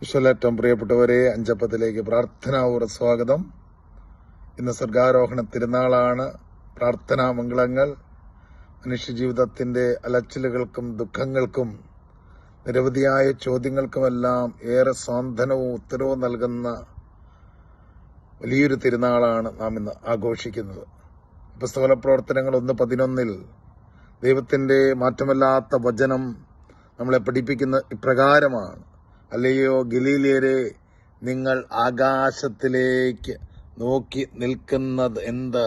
വിശ്വലേറ്റം പ്രിയപ്പെട്ടവരെ അഞ്ചപ്പത്തിലേക്ക് പ്രാർത്ഥനാപൂർവ സ്വാഗതം. ഇന്ന് സ്വർഗാരോഹണ തിരുനാളാണ്. പ്രാർത്ഥനാ മംഗളങ്ങൾ. മനുഷ്യജീവിതത്തിന്റെ അലച്ചിലുകൾക്കും ദുഃഖങ്ങൾക്കും നിരവധിയായ ചോദ്യങ്ങൾക്കുമെല്ലാം ഏറെ സാന്ത്വനവും ഉത്തരവും നൽകുന്ന വലിയൊരു തിരുനാളാണ് നാം ഇന്ന് ആഘോഷിക്കുന്നത്. പുസ്തകല പ്രവർത്തനങ്ങൾ ഒന്ന് പതിനൊന്നിൽ ദൈവത്തിന്റെ മാറ്റമല്ലാത്ത വചനം നമ്മളെ പഠിപ്പിക്കുന്ന ഇപ്രകാരമാണ്. അല്ലയോ ഗലീലിയരെ നിങ്ങൾ ആകാശത്തിലേക്ക് നോക്കി നിൽക്കുന്നത് എന്ത്?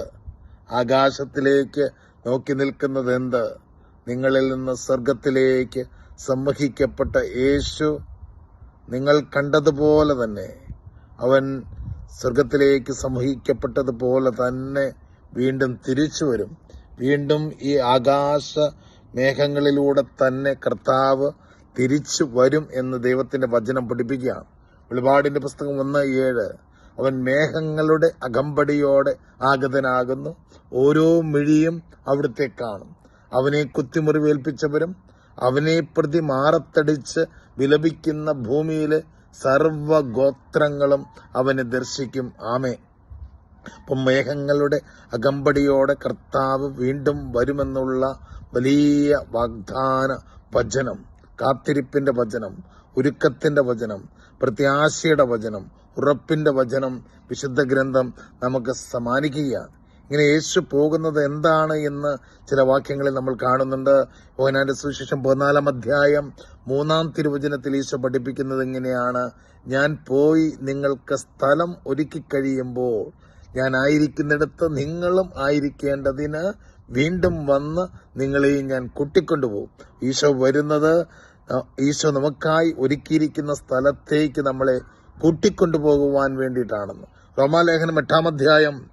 ആകാശത്തിലേക്ക് നോക്കി നിൽക്കുന്നത് എന്ത്? നിങ്ങളിൽ നിന്ന് സ്വർഗത്തിലേക്ക് സംവഹിക്കപ്പെട്ട യേശു നിങ്ങൾ കണ്ടതുപോലെ തന്നെ അവൻ സ്വർഗത്തിലേക്ക് സംവഹിക്കപ്പെട്ടതുപോലെ തന്നെ വീണ്ടും തിരിച്ചു വരും. വീണ്ടും ഈ ആകാശ മേഘങ്ങളിലൂടെ തന്നെ കർത്താവ് തിരിച്ചു വരും എന്ന് ദൈവത്തിന്റെ വചനം പഠിപ്പിക്കുകയാണ്. വെളിപാടിന്റെ പുസ്തകം ഒന്ന് ഏഴ്. അവൻ മേഘങ്ങളുടെ അകമ്പടിയോടെ ആഗതനാകുന്നു. ഓരോ മിഴിയും അവിടുത്തെ കാണും. അവനെ കുത്തിമുറിവേൽപ്പിച്ചവരും അവനെ പ്രതി മാറത്തടിച്ച് വിലപിക്കുന്ന ഭൂമിയിലെ സർവഗോത്രങ്ങളും അവനെ ദർശിക്കും. ആമേ അപ്പം മേഘങ്ങളുടെ അകമ്പടിയോടെ കർത്താവ് വീണ്ടും വരുമെന്നുള്ള വലിയ വാഗ്ദാന വചനം. കാത്തിരിപ്പിന്റെ വചനം ഒരുക്കത്തിന്റെ വചനം പ്രത്യാശയുടെ വചനം ഉറപ്പിന്റെ വചനം വിശുദ്ധ ഗ്രന്ഥം നമുക്ക് സമ്മാനിക്കുകയാണ് ഇങ്ങനെ യേശു പോകുന്നത് എന്താണ് എന്ന് ചില വാക്യങ്ങളിൽ നമ്മൾ കാണുന്നുണ്ട്. ഓനാന്റെ സുവിശേഷം പതിനാലാം അധ്യായം മൂന്നാം തിരുവചനത്തിൽ ഈശോ പഠിപ്പിക്കുന്നത് എങ്ങനെയാണ്? ഞാൻ പോയി നിങ്ങൾക്ക് സ്ഥലം ഒരുക്കി കഴിയുമ്പോൾ ഞാൻ ആയിരിക്കുന്നിടത്ത് നിങ്ങളും ആയിരിക്കേണ്ടതിന് വീണ്ടും വന്ന് നിങ്ങളെയും ഞാൻ കൂട്ടിക്കൊണ്ടുപോകും. ഈശോ വരുന്നത് ഈശോ നമുക്കായി ഒരുക്കിയിരിക്കുന്ന സ്ഥലത്തേക്ക് നമ്മളെ കൂട്ടിക്കൊണ്ടുപോകുവാൻ വേണ്ടിയിട്ടാണെന്ന്. റോമാലേഖനം എട്ടാം അധ്യായം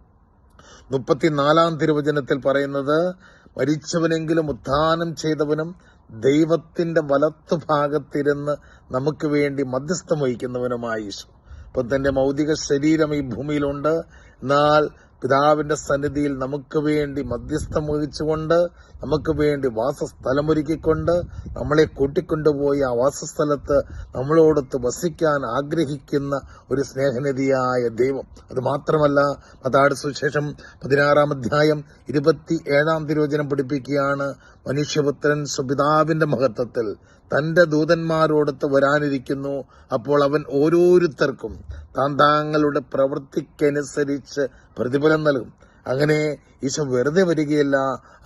മുപ്പത്തിനാലാം തിരുവചനത്തിൽ പറയുന്നത് മരിച്ചവനെങ്കിലും ഉത്ഥാനം ചെയ്തവനും ദൈവത്തിന്റെ വലത്തുഭാഗത്തിരുന്ന് നമുക്ക് വേണ്ടി മധ്യസ്ഥം വഹിക്കുന്നവനുമായി ഈശോ. ഇപ്പം തന്റെ മൗതിക ശരീരം ഈ ഭൂമിയിലുണ്ട്. എന്നാൽ പിതാവിന്റെ സന്നിധിയിൽ നമുക്ക് വേണ്ടി മധ്യസ്ഥം വഹിച്ചുകൊണ്ട് നമുക്ക് വേണ്ടി വാസസ്ഥലമൊരുക്കിക്കൊണ്ട് നമ്മളെ കൂട്ടിക്കൊണ്ടുപോയി ആ വാസസ്ഥലത്ത് നമ്മളോടൊത്ത് വസിക്കാൻ ആഗ്രഹിക്കുന്ന ഒരു സ്നേഹനിധിയായ ദൈവം. അത് മാത്രമല്ല മതാട് സുശേഷം പതിനാറാം അധ്യായം ഇരുപത്തി ഏഴാം തിരുവചനം പഠിപ്പിക്കുകയാണ് മനുഷ്യപുത്രൻ സുപിതാവിന്റെ മഹത്വത്തിൽ തന്റെ ദൂതന്മാരോടൊത്ത് വരാനിരിക്കുന്നു. അപ്പോൾ അവൻ ഓരോരുത്തർക്കും താൻ താങ്കളുടെ പ്രവൃത്തിക്കനുസരിച്ച് പ്രതിഫലം നൽകും അങ്ങനെ ഈശോ വെറുതെ വരികയല്ല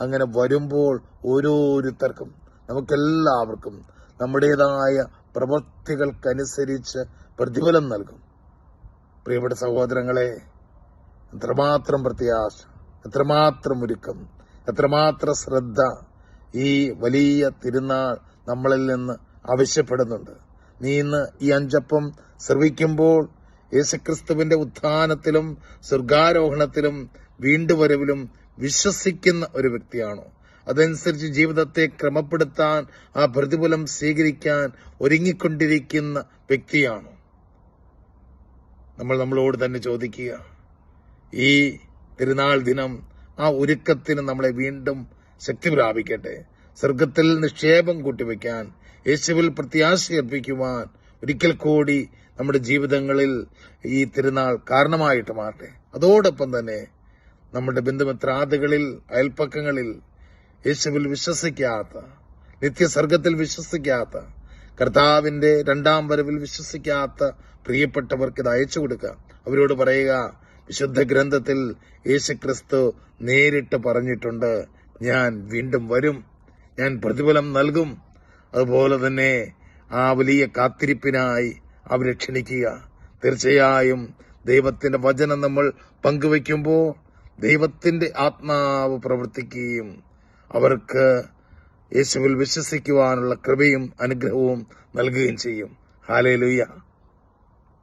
അങ്ങനെ വരുമ്പോൾ ഓരോരുത്തർക്കും നമുക്കെല്ലാവർക്കും നമ്മുടേതായ പ്രവൃത്തികൾക്കനുസരിച്ച് പ്രതിഫലം നൽകും. പ്രിയപ്പെട്ട സഹോദരങ്ങളെ എത്രമാത്രം പ്രത്യാശ എത്രമാത്രം ഒരുക്കം എത്രമാത്രം ശ്രദ്ധ ഈ വലിയ തിരുനാൾ നമ്മളിൽ നിന്ന് ആവശ്യപ്പെടുന്നുണ്ട്. നീ ഇന്ന് ഈ അഞ്ചപ്പം ശ്രവിക്കുമ്പോൾ യേശുക്രിസ്തുവിന്റെ ഉത്ഥാനത്തിലും സ്വർഗാരോഹണത്തിലും വീണ്ടുവരവിലും വിശ്വസിക്കുന്ന ഒരു വ്യക്തിയാണോ? അതനുസരിച്ച് ജീവിതത്തെ ക്രമപ്പെടുത്താൻ ആ പ്രതിഫലം സ്വീകരിക്കാൻ ഒരുങ്ങിക്കൊണ്ടിരിക്കുന്ന വ്യക്തിയാണോ? നമ്മൾ നമ്മളോട് തന്നെ ചോദിക്കുക. ഈ തിരുനാൾ ദിനം ആ ഒരുക്കത്തിന് നമ്മളെ വീണ്ടും ശക്തി പ്രാപിക്കട്ടെ. സ്വർഗത്തിൽ നിക്ഷേപം കൂട്ടിവെക്കാൻ യേശുവിൽ പ്രത്യാശ അർപ്പിക്കുവാൻ ഒരിക്കൽ കൂടി നമ്മുടെ ജീവിതങ്ങളിൽ ഈ തിരുനാൾ കാരണമായിട്ട് മാറട്ടെ. അതോടൊപ്പം തന്നെ നമ്മുടെ ബന്ധുമിത്രാദികളിൽ അയൽപ്പക്കങ്ങളിൽ യേശുവിൽ വിശ്വസിക്കാത്ത നിത്യസർഗത്തിൽ വിശ്വസിക്കാത്ത കർത്താവിന്റെ രണ്ടാം വരവിൽ വിശ്വസിക്കാത്ത പ്രിയപ്പെട്ടവർക്ക് ഇത് അയച്ചു കൊടുക്കുക. അവരോട് പറയുക വിശുദ്ധ ഗ്രന്ഥത്തിൽ യേശു ക്രിസ്തു നേരിട്ട് പറഞ്ഞിട്ടുണ്ട് ഞാൻ വീണ്ടും വരും ഞാൻ പ്രതിഫലം നൽകും. അതുപോലെ തന്നെ ആ വലിയ കാത്തിരിപ്പിനായി അവരെ ക്ഷണിക്കുക. തീർച്ചയായും ദൈവത്തിന്റെ വചനം നമ്മൾ പങ്കുവെക്കുമ്പോൾ ദൈവത്തിന്റെ ആത്മാവ് പ്രവർത്തിക്കുകയും അവർക്ക് യേശുവിൽ വിശ്വസിക്കുവാനുള്ള കൃപയും അനുഗ്രഹവും നൽകുകയും ചെയ്യും. ഹാലേ